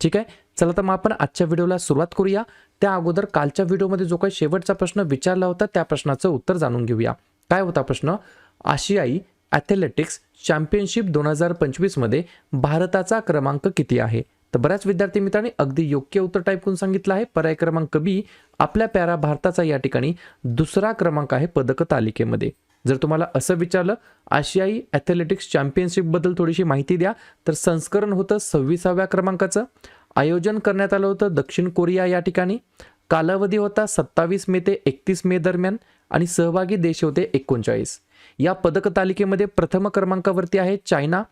ठीक आहे? चला तर मग आपण आजच्या व्हिडिओला सुरुवात करूया. त्या अगोदर कालच्या व्हिडिओमध्ये जो काही शेवटचा प्रश्न विचारला होता त्या प्रश्नाचं उत्तर जाणून घेऊया. काय होता प्रश्न? आशियाई ॲथलेटिक्स चॅम्पियनशिप दोन हजार पंचवीसमध्ये भारताचा क्रमांक किती आहे? तर बऱ्याच विद्यार्थी मित्रांनी अगदी योग्य उत्तर टाईप करून सांगितलं आहे. पर्याय क्रमांक बी आपल्या प्यारा भारताचा या ठिकाणी दुसरा क्रमांक आहे पदक तालिकेमध्ये जर तुम्हाला असं विचारलं आशियाई ॲथलेटिक्स चॅम्पियनशिपबद्दल थोडीशी माहिती द्या तर संस्करण होतं सव्वीसाव्या क्रमांकाचं. आयोजन करण्यात आलं होतं दक्षिण कोरिया या ठिकाणी. कालावधी होता सत्तावीस मे ते एकतीस मे दरम्यान आणि सहभागी देश होते एकोणचाळीस. या पदक तालिकेमध्ये प्रथम क्रमांकावरती आहे चायना.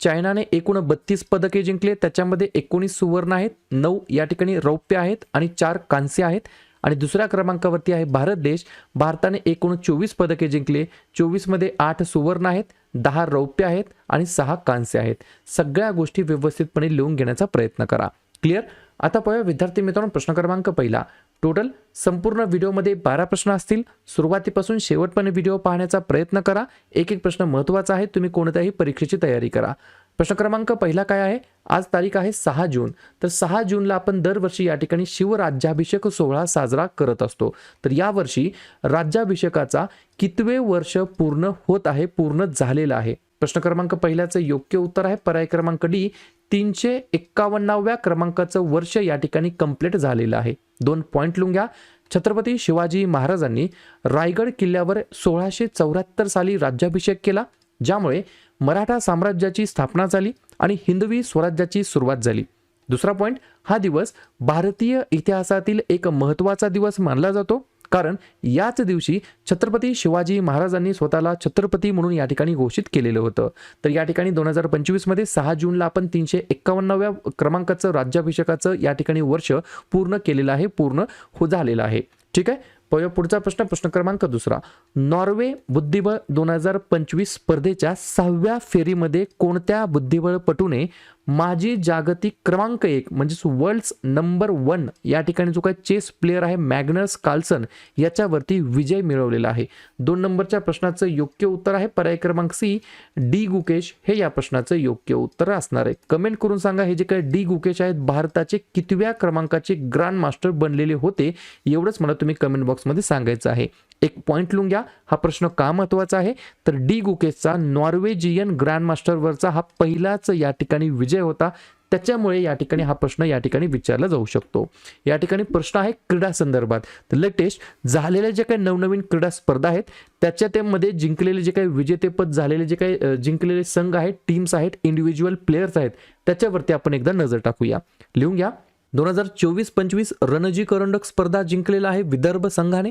चायनाने एकूण बत्तीस पदके जिंकले त्याच्यामध्ये एकोणीस सुवर्ण आहेत नऊ या ठिकाणी रौप्य आहेत आणि चार कांस्य आहेत. आणि दुसऱ्या क्रमांकावरती आहे भारत देश. भारताने एकूण चोवीस पदके जिंकले. चोवीसमध्ये आठ सुवर्ण आहेत दहा रौप्य आहेत आणि सहा कांस्य आहेत. सगळ्या गोष्टी व्यवस्थितपणे लिहून घेण्याचा प्रयत्न करा. क्लिअर आता पाहूया विद्यार्थी मित्रांनो प्रश्न क्रमांक पहिला. टोटल संपूर्ण व्हिडिओमध्ये बारा प्रश्न असतील. सुरुवातीपासून शेवटपर्यंत व्हिडिओ पाहण्याचा प्रयत्न करा. एक एक प्रश्न महत्त्वाचा आहे. तुम्ही कोणत्याही परीक्षेची तयारी करा. प्रश्न क्रमांक पहिला काय आहे? आज तारीख आहे सहा जून. तर सहा जूनला आपण दरवर्षी या ठिकाणी शिवराज्याभिषेक सोहळा साजरा करत असतो. तर यावर्षी राज्याभिषेकाचा कितवे वर्ष पूर्ण होत आहे पूर्ण झालेलं आहे? प्रश्न क्रमांक पहिल्याचं योग्य उत्तर आहे. पर्याय क्रमांक डी तीनशे एक्कावन्नाव्या क्रमांकाचं वर्ष या ठिकाणी कंप्लीट झालेलं आहे. दोन पॉईंट लिहून घ्या. छत्रपती शिवाजी महाराजांनी रायगड किल्ल्यावर सोळाशे चौऱ्याहत्तर साली राज्याभिषेक केला ज्यामुळे मराठा साम्राज्याची स्थापना झाली आणि हिंदवी स्वराज्याची सुरुवात झाली. दुसरा पॉईंट हा दिवस भारतीय इतिहासातील एक महत्त्वाचा दिवस मानला जातो. कारण याच दिवशी छत्रपती शिवाजी महाराजांनी स्वतःला छत्रपती म्हणून या ठिकाणी घोषित केलेलं होतं. तर या ठिकाणी दोन हजार पंचवीसमध्ये सहा जूनला आपण तीनशे एक्कावन्नाव्या क्रमांकाचं राज्याभिषेकाचं या ठिकाणी वर्ष पूर्ण केलेलं आहे पूर्ण हो झालेलं आहे. ठीक आहे? पुढचा प्रश्न प्रश्न क्रमांक दुसरा. नॉर्वे बुद्धिबळ दोन हजार पंचवीस स्पर्धेच्या सहाव्या फेरीमध्ये कोणत्या बुद्धिबळपटूने माजी जागतिक क्रमांक एक म्हणजेच वर्ल्ड्स नंबर वन या ठिकाणी जो काही चेस प्लेअर आहे मॅग्नस कार्लसन याच्यावरती विजय मिळवलेला आहे. दोन नंबरच्या प्रश्नाचं योग्य उत्तर आहे. पर्याय क्रमांक सी डी गुकेश. हे या प्रश्नाचं योग्य उत्तर असणार आहे. कमेंट करून सांगा हे जे काही डी गुकेश आहेत भारताचे कितव्या क्रमांकाचे ग्रँड मास्टर बनलेले होते एवढंच मला तुम्ही कमेंट बॉक्समध्ये सांगायचं आहे. एक पॉईंट लिहून घ्या. हा प्रश्न का महत्त्वाचा आहे? तर डी गुकेसचा नॉर्वेजियन ग्रँडमास्टरवरचा हा पहिलाच या ठिकाणी विजय होता. त्याच्यामुळे या ठिकाणी हा प्रश्न या ठिकाणी विचारला जाऊ शकतो. या ठिकाणी प्रश्न आहे क्रीडा संदर्भात. तर लेटेस्ट झालेल्या जे काही नवनवीन क्रीडा स्पर्धा आहेत त्याच्या त्यामध्ये जिंकलेले जे काही विजेतेपद झालेले जे काही जिंकलेले संघ आहेत टीम्स आहेत इंडिव्हिज्युअल प्लेयर्स आहेत त्याच्यावरती आपण एकदा नजर टाकूया. लिहून घ्या. दोन हजार चोवीस पंचवीस रणजी करंडक स्पर्धा जिंकलेला आहे विदर्भ संघाने.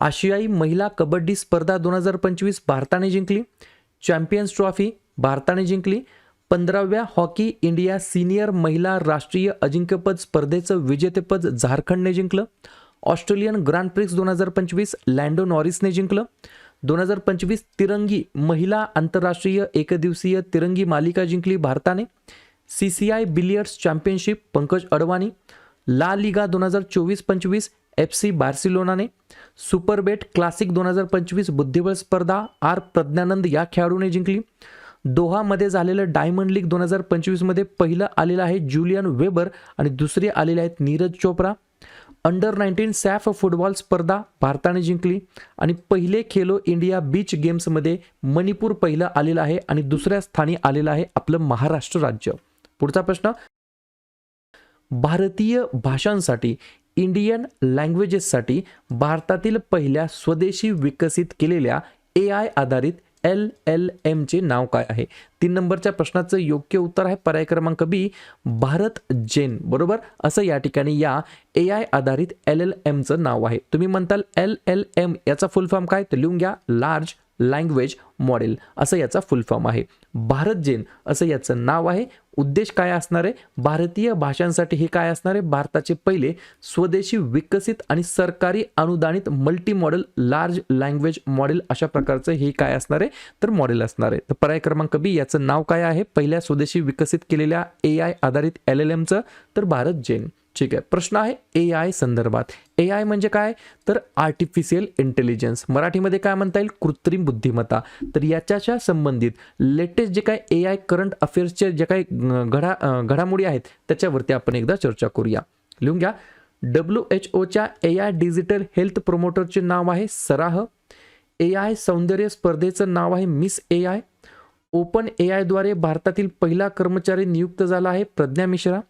आशियाई महिला कबड्डी स्पर्धा दोन हजार पंचवीस भारताने जिंकली. चॅम्पियन्स ट्रॉफी भारताने जिंकली. पंधराव्या हॉकी इंडिया सिनियर महिला राष्ट्रीय अजिंक्यपद स्पर्धेचं विजेतेपद झारखंडने जिंकलं. ऑस्ट्रेलियन ग्रँड प्रिक्स दोन हजार पंचवीस लँडो नॉरिसने जिंकलं. दोन हजार पंचवीस तिरंगी महिला आंतरराष्ट्रीय एकदिवसीय तिरंगी मालिका जिंकली भारताने. C C I billiards championship Pankaj Advani. La Liga दोन हजार चोवीस पंचवीस एफ सी बार्सिलोनाने सुपरबेट क्लासिक दोन हजार पंचवीस बुद्धिबळ स्पर्धा आर प्रज्ञानंद या खेळाडूने जिंकली. दोहामध्ये झालेलं डायमंड लीग दोन हजार पंचवीसमध्ये पहिलं आलेलं आहे जुलियन वेबर आणि दुसरे आलेले आहेत Neeraj Chopra. Under nineteen SAFF football स्पर्धा भारताने जिंकली आणि पहिले खेलो इंडिया बीच गेम्समध्ये मणिपूर पहिलं आलेलं आहे आणि दुसऱ्या स्थानी आलेलं आहे आपलं महाराष्ट्र राज्य. पुढचा प्रश्न भारतीय भाषांसाठी इंडियन लँग्वेजेससाठी भारतातील पहिल्या स्वदेशी विकसित केलेल्या ए आय आधारित एल एल एमचे नाव काय आहे? तीन नंबरच्या प्रश्नाचं योग्य उत्तर आहे पर्याय क्रमांक बी भारत जेन. बरोबर? असं या ठिकाणी या ए आय आधारित एल एल एमचं नाव आहे. तुम्ही म्हणताल एल एल एम याचा फुल फॉर्म काय? तर लिहून घ्या लार्ज लँग्वेज मॉडेल असं याचा फुल फॉर्म आहे. भारत जेन असं याचं नाव आहे. उद्देश काय असणार? आहे भारतीय भाषांसाठी हे काय असणार? आहे भारताचे पहिले स्वदेशी विकसित आणि सरकारी अनुदानित multi modal large language model अशा प्रकारचं हे काय असणार? आहे तर मॉडेल असणार. आहे तर पर्याय क्रमांक बी याचं नाव काय आहे? पहिल्या स्वदेशी विकसित केलेल्या ए आय आधारित एल एल एमचं तर भारत जेन. ठीक आहे. प्रश्न आहे ए आय संदर्भात. ए आय म्हणजे काय? तर आर्टिफिशियल इंटेलिजन्स मराठीमध्ये काय म्हणता येईल? कृत्रिम बुद्धिमत्ता. तर याच्याच्या संबंधित लेटेस्ट जे काय ए आय करंट अफेअर्सचे जे काही घडा घडामोडी आहेत त्याच्यावरती आपण एकदा चर्चा करूया. लिहून घ्या. डब्ल्यू एच ओच्या ए आय डिजिटल हेल्थ प्रोमोटरचे नाव आहे सराह. ए आय सौंदर्य स्पर्धेचं नाव आहे Miss A I Open A आयद्वारे भारतातील पहिला कर्मचारी नियुक्त झाला आहे प्रज्ञा मिश्रा.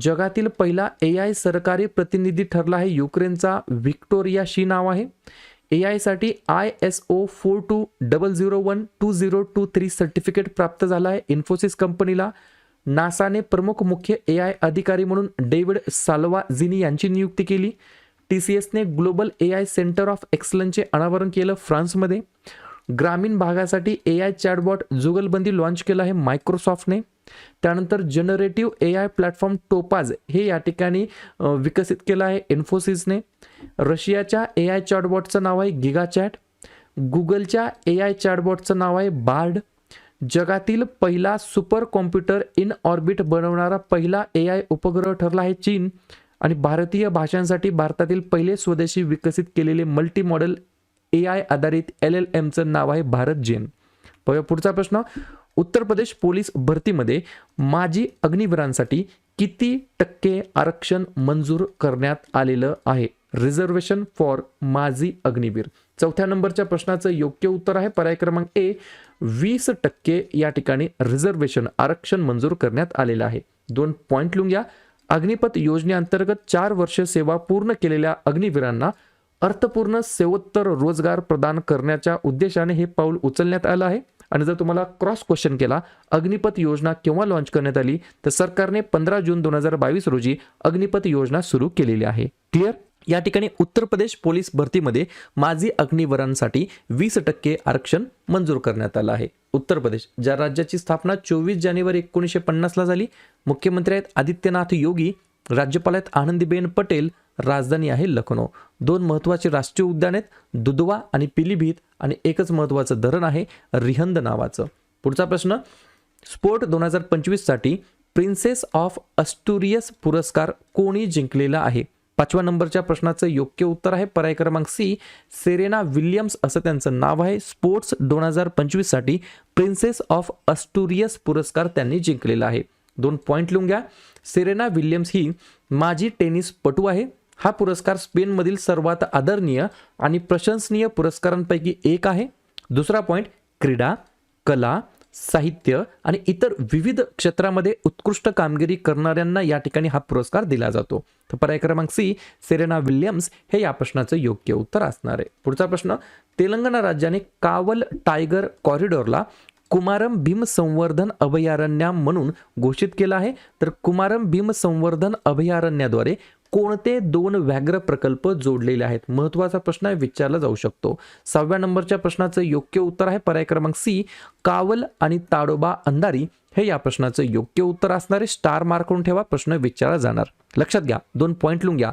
जगातील पहिला ए आय सरकारी प्रतिनिधी ठरला आहे. युक्रेनचा व्हिक्टोरिया शी नाव आहे. A आयसाठी I S O four two double zero one two zero two three certificate प्राप्त झाला आहे. इन्फोसिस कंपनीला नासाने प्रमुख मुख्य ए आय अधिकारी म्हणून डेव्हिड साल्वाझिनी यांची नियुक्ती केली. टी सी एसने global A I centre of एक्सलन्सचे अनावरण केलं फ्रान्समध्ये. ग्रामीण भागासाठी A I chatbot Jugalbandi launch केलं आहे मायक्रोसॉफ्टने. त्यानंतर generative A I platform Topaz हे या ठिकाणी विकसित केलं आहे इन्फोसिसने रशियाच्या ए आय चॅटबॉटचं नाव आहे गिगा चॅट गुगलच्या ए आय चॅटबॉटचं नाव आहे बार्ड जगातील पहिला सुपर कॉम्प्युटर इन ऑर्बिट बनवणारा पहिला ए आय उपग्रह ठरला आहे चीन. आणि भारतीय भाषांसाठी भारतातील पहिले स्वदेशी विकसित केलेले मल्टी मॉडेल ए आय आधारित एल एल एमचं नाव आहे भारत जेन. पुढचा प्रश्न. उत्तर प्रदेश पोलीस भरतीमध्ये माजी अग्निवीरांसाठी किती टक्के आरक्षण मंजूर करण्यात आलेलं आहे? रिझर्वेशन फॉर माजी अग्निवीर. चौथ्या नंबरच्या प्रश्नाचं योग्य उत्तर आहे. पर्याय क्रमांक ए वीस टक्के या ठिकाणी रिझर्वेशन आरक्षण मंजूर करण्यात आलेलं आहे. दोन पॉईंट लिहून घ्या. अग्निपथ योजनेअंतर्गत चार वर्ष सेवा पूर्ण केलेल्या अग्निवीरांना अर्थपूर्ण सेवोत्तर रोजगार प्रदान करण्याच्या उद्देशाने हे पाऊल उचलण्यात आलं आहे. आणि जर तुम्हाला क्रॉस क्वेश्चन केला अग्निपथ योजना केव्हा लॉन्च करण्यात आली तर सरकारने पंधरा जून दोन हजार बावीस रोजी अग्निपथ योजना सुरू केलेली आहे. क्लिअर या ठिकाणी उत्तर प्रदेश पोलीस भरतीमध्ये माजी अग्निवरांसाठी वीस टक्के आरक्षण मंजूर करण्यात आलं आहे. उत्तर प्रदेश ज्या राज्याची स्थापना चोवीस जानेवारी एकोणीसशे पन्नासला झाली मुख्यमंत्री आहेत आदित्यनाथ योगी राज्यपाल आहेत आनंदीबेन पटेल राजधानी आहे लखनौ. दोन महत्त्वाचे राष्ट्रीय उद्यान आहेत दुधवा आणि पिलीभीत आणि एकच महत्त्वाचं धरण आहे रिहंद नावाचं. पुढचा प्रश्न स्पोर्ट दोन हजार पंचवीससाठी प्रिन्सेस ऑफ अस्टुरियस पुरस्कार कोणी जिंकलेला आहे? पाचव्या नंबरच्या प्रश्नाचं योग्य उत्तर आहे पर्याय क्रमांक सी सेरेना विल्यम्स असं त्यांचं नाव आहे. स्पोर्ट्स दोन हजार पंचवीससाठी प्रिन्सेस ऑफ अस्टुरियस पुरस्कार त्यांनी जिंकलेला आहे. दोन पॉईंट लिहून घ्या. सेरेना विल्यम्स ही माजी टेनिसपटू आहे. हा पुरस्कार स्पेनमधील सर्वात आदरणीय आणि प्रशंसनीय पुरस्कारांपैकी एक आहे. दुसरा पॉईंट क्रीडा कला साहित्य आणि इतर विविध क्षेत्रामध्ये उत्कृष्ट कामगिरी करणाऱ्यांना या ठिकाणी हा पुरस्कार दिला जातो. तर पर्याय क्रमांक सी सेरेना विल्यम्स हे या प्रश्नाचं योग्य उत्तर असणार आहे. पुढचा प्रश्न तेलंगणा राज्याने कावल टायगर कॉरिडॉरला कुमारम भीम संवर्धन अभयारण्य म्हणून घोषित केलं आहे. तर कुमारम भीम संवर्धन अभयारण्याद्वारे कोणते दोन व्याघ्र प्रकल्प जोडलेले आहेत? महत्त्वाचा प्रश्न आहे विचारला जाऊ शकतो. सहाव्या नंबरच्या प्रश्नाचं योग्य उत्तर आहे पर्याय क्रमांक सी कावल आणि ताडोबा अंधारी. हे या प्रश्नाचं योग्य उत्तर असणारे स्टार मार्क करून ठेवा प्रश्न विचारला जाणार. लक्षात घ्या दोन पॉईंट लिहून घ्या.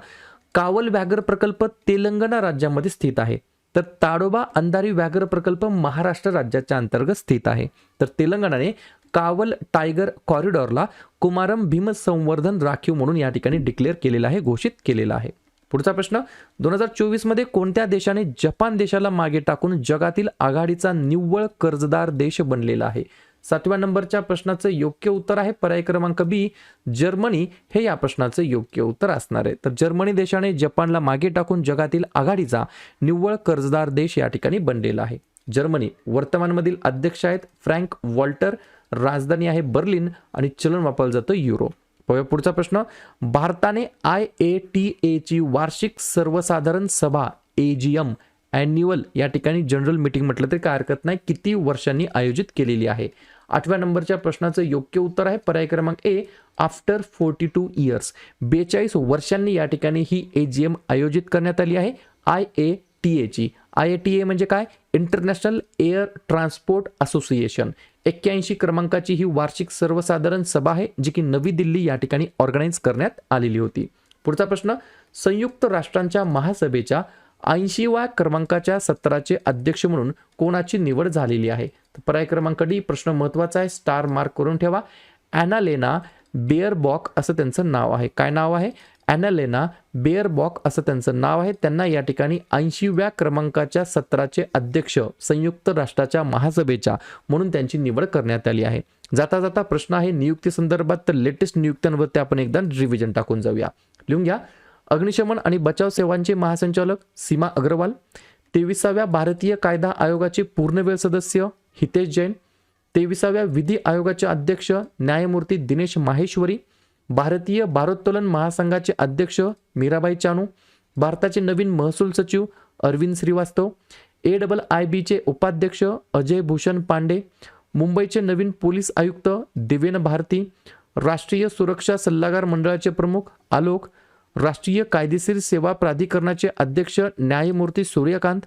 कावल व्याघ्र प्रकल्प तेलंगणा राज्यामध्ये स्थित आहे. तर ताडोबा अंधारी व्याघ्र प्रकल्प महाराष्ट्र राज्याच्या अंतर्गत स्थित आहे. तर तेलंगणाने कावल टायगर कॉरिडॉरला कुमारम भीम संवर्धन राखीव म्हणून या ठिकाणी डिक्लेअर केलेला आहे घोषित केलेला आहे. पुढचा प्रश्न दोन हजार चोवीसमध्ये कोणत्या देशाने जपान देशाला मागे टाकून जगातील आघाडीचा निव्वळ कर्जदार देश बनलेला आहे? सातव्या नंबरच्या प्रश्नाचं योग्य उत्तर आहे पर्याय क्रमांक बी जर्मनी. हे या प्रश्नाचं योग्य उत्तर असणार आहे. तर जर्मनी देशाने जपानला मागे टाकून जगातील आघाडीचा निव्वळ कर्जदार देश या ठिकाणी बनलेला आहे. जर्मनी वर्तमानमधील अध्यक्ष आहेत फ्रँक वॉल्टर राजधानी आहे बर्लिन आणि चलन वापरलं जातं युरो. पाहूया पुढचा प्रश्न. भारताने आय ए टी एची वार्षिक सर्वसाधारण सभा ए जी एम ॲन्युअल या ठिकाणी जनरल मीटिंग म्हटलं तरी काय हरकत नाही. किती वर्षांनी आयोजित केलेली आहे? आठव्या नंबरच्या प्रश्नाचं योग्य उत्तर आहे पर्याय क्रमांक A after forty two years बेचाळीस वर्षांनी या ठिकाणी ही ए जी एम आयोजित करण्यात आली आहे आय ए टी एची आय ए टी ए म्हणजे काय? इंटरनॅशनल एअर ट्रान्सपोर्ट असोसिएशन एक्क्याऐंशी क्रमांकाची ही वार्षिक सर्वसाधारण सभा आहे जी की नवी दिल्ली या ठिकाणी ऑर्गनाईज करण्यात आलेली होती. पुढचा प्रश्न संयुक्त राष्ट्रांच्या महासभेच्या ऐंशीव्या क्रमांकाच्या सत्राचे अध्यक्ष म्हणून कोणाची निवड झालेली आहे? तर पर्याय क्रमांक डी प्रश्न महत्त्वाचा आहे स्टार मार्क करून ठेवा. ॲनालेना बेअरबॉक असं त्यांचं नाव आहे. काय नाव आहे? ॲनालेना बेअरबॉक असं त्यांचं नाव आहे. त्यांना या ठिकाणी ऐंशीव्या क्रमांकाच्या सत्राचे अध्यक्ष संयुक्त राष्ट्राच्या महासभेच्या म्हणून त्यांची निवड करण्यात आली आहे. जाता जाता प्रश्न आहे नियुक्ती संदर्भात तर लेटेस्ट नियुक्त्यांवरती आपण एकदा रिव्हिजन टाकून जाऊया. लिहून घ्या. अग्निशमन आणि बचाव सेवांचे महासंचालक सीमा अग्रवाल. तेविसाव्या भारतीय कायदा आयोगाचे पूर्णवेळ सदस्य हितेश जैन. तेविसाव्या विधी आयोगाचे अध्यक्ष न्यायमूर्ती दिनेश माहेश्वरी. भारतीय भारोत्तोलन महासंघाचे अध्यक्ष मीराबाई चानू भारताचे नवीन महसूल सचिव Arvind Srivastava A double I बीचे उपाध्यक्ष अजय भूषण पांडे मुंबईचे नवीन पोलीस आयुक्त दिवेन भारती राष्ट्रीय सुरक्षा सल्लागार मंडळाचे प्रमुख आलोक राष्ट्रीय कायदेशीर सेवा प्राधिकरणाचे अध्यक्ष न्यायमूर्ती सूर्यकांत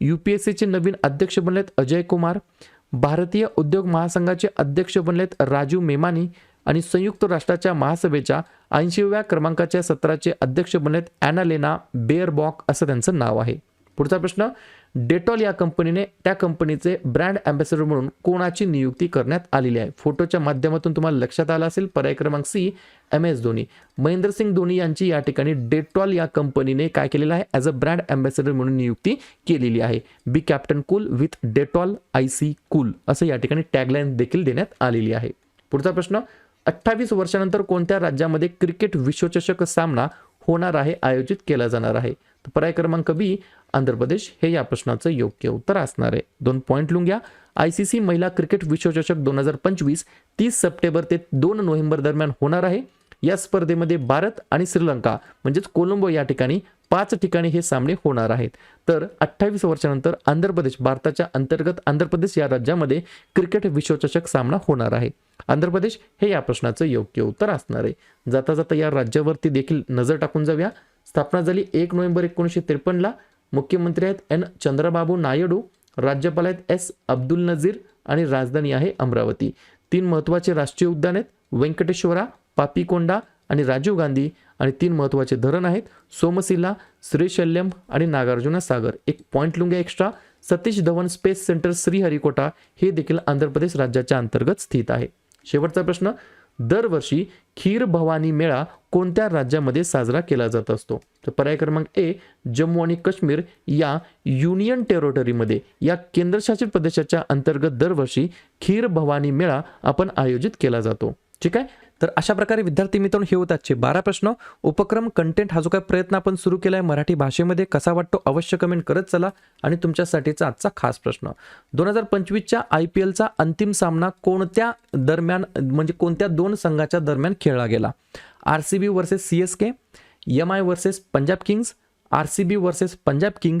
यू पी एस सीचे नवीन अध्यक्ष बनलेत अजय कुमार भारतीय उद्योग महासंघाचे अध्यक्ष बनलेत राजू मेमानी आणि संयुक्त राष्ट्राच्या महासभेच्या ऐंशीव्या क्रमांकाच्या सत्राचे अध्यक्ष बनलेत ॲनालेना बेअरबॉक असं त्यांचं नाव आहे. पुढचा प्रश्न डेटॉल या कंपनीने त्या कंपनीचे ब्रँड अँबॅसेडर म्हणून कोणाची नियुक्ती करण्यात आलेली आहे? फोटोच्या माध्यमातून तुम्हाला लक्षात आला असेल पर्याय क्रमांक C M S Dhoni. Mahendrasingh Dhoni यांची या ठिकाणी डेटॉल या कंपनीने काय केलेलं आहे? ॲज अ ब्रँड अँबॅसेडर म्हणून नियुक्ती केलेली आहे. B captain cool with Dettol I C cool असं या ठिकाणी टॅगलाईन देखील देण्यात आलेली आहे. पुढचा प्रश्न अठ्ठावीस वर्षानंतर कोणत्या राज्यामध्ये क्रिकेट विश्वचषक सामना होणार आहे आयोजित केला जाणार आहे? तर पर्याय क्रमांक बी आंध्र प्रदेश. हे या प्रश्नाचं योग्य उत्तर असणार आहे. दोन पॉईंट लिहून घ्या आय सी सी महिला क्रिकेट विश्वचषक दोन हजार पंचवीस तीस सप्टेंबर ते दोन नोव्हेंबर दरम्यान होणार आहे. या स्पर्धेमध्ये भारत आणि श्रीलंका म्हणजेच कोलंबो या ठिकाणी पाच ठिकाणी हे सामने होणार आहेत. तर अठ्ठावीस वर्षानंतर आंध्र प्रदेश भारताच्या अंतर्गत आंध्र प्रदेश या राज्यामध्ये क्रिकेट विश्वचषक सामना होणार आहे. आंध्र प्रदेश हे या प्रश्नाचं योग्य उत्तर असणार आहे. जाता जाता या राज्यावरती देखील नजर टाकून जाऊया. स्थापना झाली एक नोव्हेंबर एकोणीसशे त्रेपन्नला. मुख्यमंत्री आहेत एन. चंद्रबाबू नायडू राज्यपाल आहेत एस. अब्दुल नझीर आणि राजधानी आहे अमरावती. तीन महत्त्वाचे राष्ट्रीय उद्यान आहेत व्यंकटेश्वरा पापीकोंडा आणि राजीव गांधी आणि तीन महत्त्वाचे धरण आहेत. सोमसिला श्रीशल्यम आणि नागार्जुना सागर. एक point लुंग्या extra Satish Dhawan space centre Sriharikota हे देखील आंध्र प्रदेश राज्याच्या अंतर्गत स्थित आहे. शेवटचा प्रश्न दरवर्षी खीर भवानी मेळा कोणत्या राज्यामध्ये साजरा केला जात असतो? तर पर्याय क्रमांक ए जम्मू आणि काश्मीर या युनियन टेरिटरीमध्ये या केंद्रशासित प्रदेशाच्या अंतर्गत दरवर्षी खीर भवानी मेळा आपण आयोजित केला जातो. ठीक आहे? तर अशा प्रकारे विद्यार्थी मित्रांनो हे होतात बारा प्रश्न. उपक्रम कंटेंट हा जो काही प्रयत्न आपण सुरू केला आहे मराठी भाषेमध्ये कसा वाटतो अवश्य कमेंट करत चला. आणि तुमच्यासाठीचा आजचा खास प्रश्न. दोन हजार पंचवीसच्या आय पी एलचा अंतिम सामना कोणत्या दरम्यान म्हणजे कोणत्या दोन संघाच्या दरम्यान खेळला गेला? R C B versus C S K M I versus Punjab Kings R C B versus Punjab King